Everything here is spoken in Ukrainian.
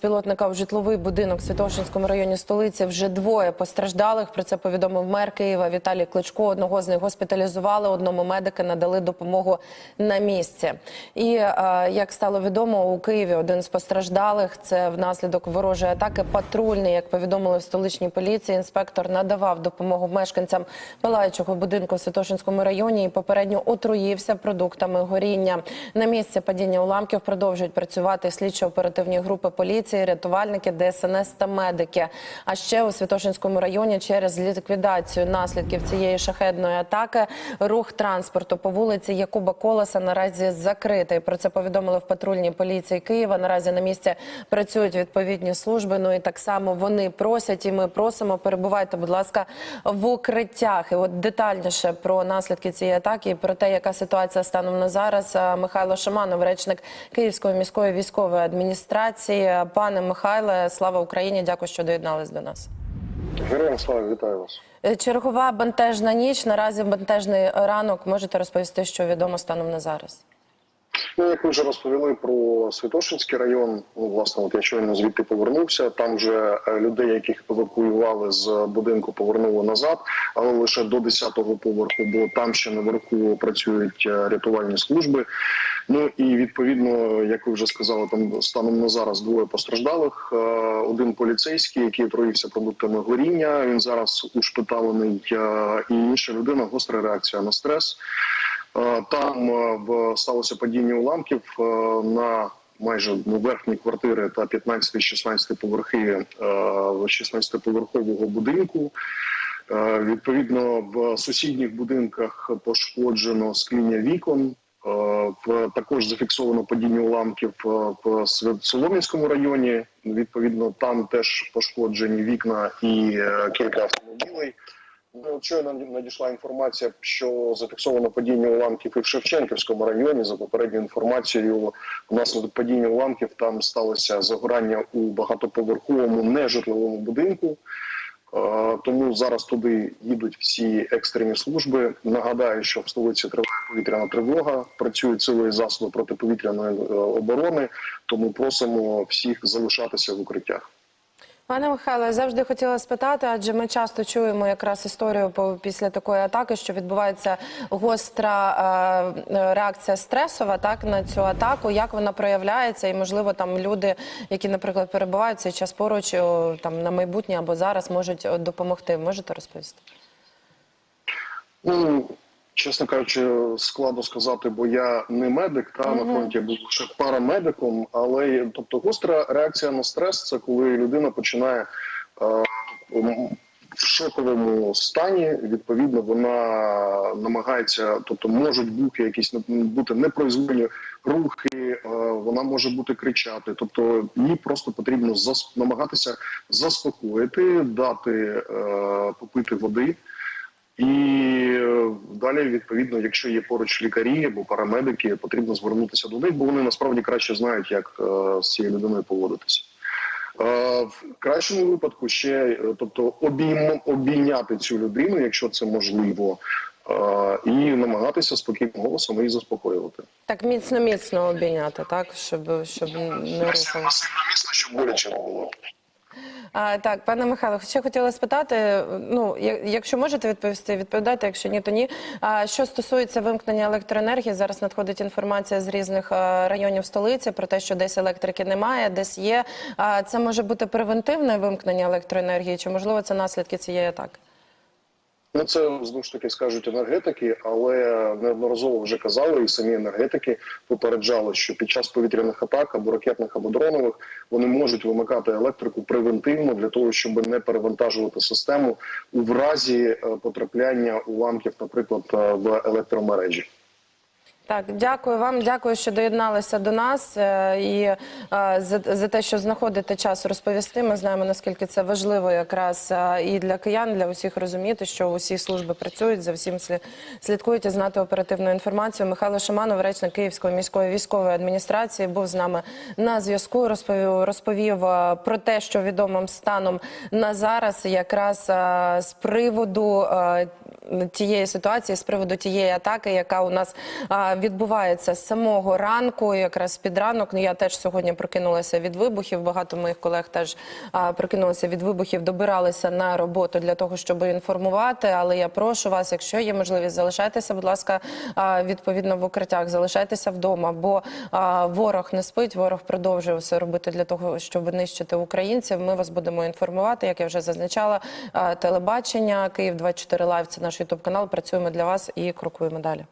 безпілотника в житловий будинок в Святошинському районі столиці. Вже двоє постраждалих. Про це повідомив мер Києва Віталій Кличко. Одного з них госпіталізували, одному медики надали допомогу на місці. І е, як стало відомо, у Києві один з постраждалих це внаслідок ворожої атаки. Патрульний, як повідомили в столичній поліції, інспектор надавав допомогу мешканцям палаючого будинку в Святошинському районі і попередньо отруївся продуктами горіння. На місці падіння уламків продовжують працювати слідчо-оперативні групи поліції, рятувальники, ДСНС та медики. А ще у Святошинському районі через ліквідацію наслідків цієї шахедної атаки рух транспорту по вулиці Якуба Колеса наразі закритий. Про це повідомили в патрульній поліції Києва. Наразі на місці працюють відповідні служби. Ну і так само вони просять, і ми просимо. Перебувайте, будь ласка, в укриттях. І от детальніше про наслідки цієї атаки і про те, яка ситуація станом на зараз. Михайло Шаманов, речник Київської міської військової адміністрації. Пане Михайле, слава Україні! Дякую, що доєднались до нас. Героям слава, вітаю вас. Е, Чергова бентежна ніч. Наразі бентежний ранок. Можете розповісти, що відомо станом на зараз? Ну, як ви вже розповіли про Святошинський район, ну, власне, от я щойно звідти повернувся. Там вже е, людей, яких евакуювали з будинку, повернули назад, але лише до 10-го поверху, бо там ще наверху працюють е, рятувальні служби. Ну і відповідно, як ви вже сказали, там станом на зараз двоє постраждалих. Е, Один поліцейський, який отруївся продуктами горіння. Він зараз ушпиталений, е, і інша людина гостра реакція на стрес. Е, Там сталося падіння уламків на майже ну, верхні квартири та 15-16 поверхи е, 16-поверхового будинку. Відповідно, в сусідніх будинках пошкоджено скління вікон. Також зафіксовано падіння уламків е, в Солом'янському районі. Відповідно, там теж пошкоджені вікна і е, кілька автомобілей. Ну, щойно надійшла інформація, що зафіксовано падіння уламків і в Шевченківському районі. За попередньою інформацією, внаслідок падіння уламків там сталося загорання у багатоповерховому нежитловому будинку. Е, Тому зараз туди їдуть всі екстрені служби. Нагадаю, що в столиці триває повітряна тривога, працюють сили засоби протиповітряної е, оборони. Тому просимо всіх залишатися в укриттях. Пане Михайло, я завжди хотіла спитати, адже ми часто чуємо якраз історію після такої атаки, що відбувається гостра е, е, реакція стресова, так на цю атаку. Як вона проявляється, і можливо там люди, які, наприклад, перебувають цей час поруч, там на майбутнє або зараз можуть допомогти. Можете розповісти? Ну, чесно кажучи, складно сказати, бо я не медик, та на фронті я був лише парамедиком. Але тобто, гостра реакція на стрес це коли людина починає е, в шоковому стані. Відповідно, вона намагається, тобто можуть бути якісь бути непроизвольні рухи, е, вона може бути кричати. Тобто, їй просто потрібно зас, намагатися заспокоїти, дати е, попити води. І е, далі, відповідно, якщо є поруч лікарі або парамедики, потрібно звернутися до них, бо вони насправді краще знають, як е, з цією людиною поводитися. Е, В кращому випадку ще тобто обійм, обійняти цю людину, якщо це можливо, і намагатися спокійним голосом її заспокоювати. Так міцно міцно обійняти, так щоб щоб не рухали. Масивно міцно, щоб боляче не було. А, так, пане Михайло, ще хотіла спитати. Ну, якщо можете відповісти, відповідайте. Якщо ні, то ні. А що стосується вимкнення електроенергії, зараз надходить інформація з різних районів столиці про те, що десь електрики немає, десь є. А це може бути превентивне вимкнення електроенергії, чи можливо це наслідки цієї атаки? Ну, це знову ж таки скажуть енергетики, але неодноразово вже казали, і самі енергетики попереджали, що під час повітряних атак або ракетних або дронових вони можуть вимикати електрику превентивно для того, щоб не перевантажувати систему у разі е, потрапляння уламків, наприклад, е, в електромережі. Так, дякую вам, дякую, що доєдналися до нас е, і е, за, за те, що знаходите час розповісти. Ми знаємо наскільки це важливо, якраз е, і для киян, для усіх розуміти, що усі служби працюють за всім слі- слідкують і знати оперативну інформацію. Михайло Шаманов, речник Київської міської військової адміністрації, був з нами на зв'язку. Розповів, розповів про те, що відомим станом на зараз, якраз з приводу. Тієї ситуації з приводу тієї атаки, яка у нас відбувається з самого ранку, якраз під ранок. Ну, Я теж сьогодні прокинулася від вибухів. Багато моїх колег теж прокинулися від вибухів, добиралися на роботу для того, щоб інформувати. Але я прошу вас, якщо є можливість, залишайтеся, будь ласка, відповідно в укриттях, залишайтеся вдома, бо ворог не спить, ворог продовжує все робити для того, щоб нищити українців. Ми вас будемо інформувати, як я вже зазначала. Телебачення Київ 24 Лайв – це наш ютуб канал. Працюємо для вас і крокуємо далі.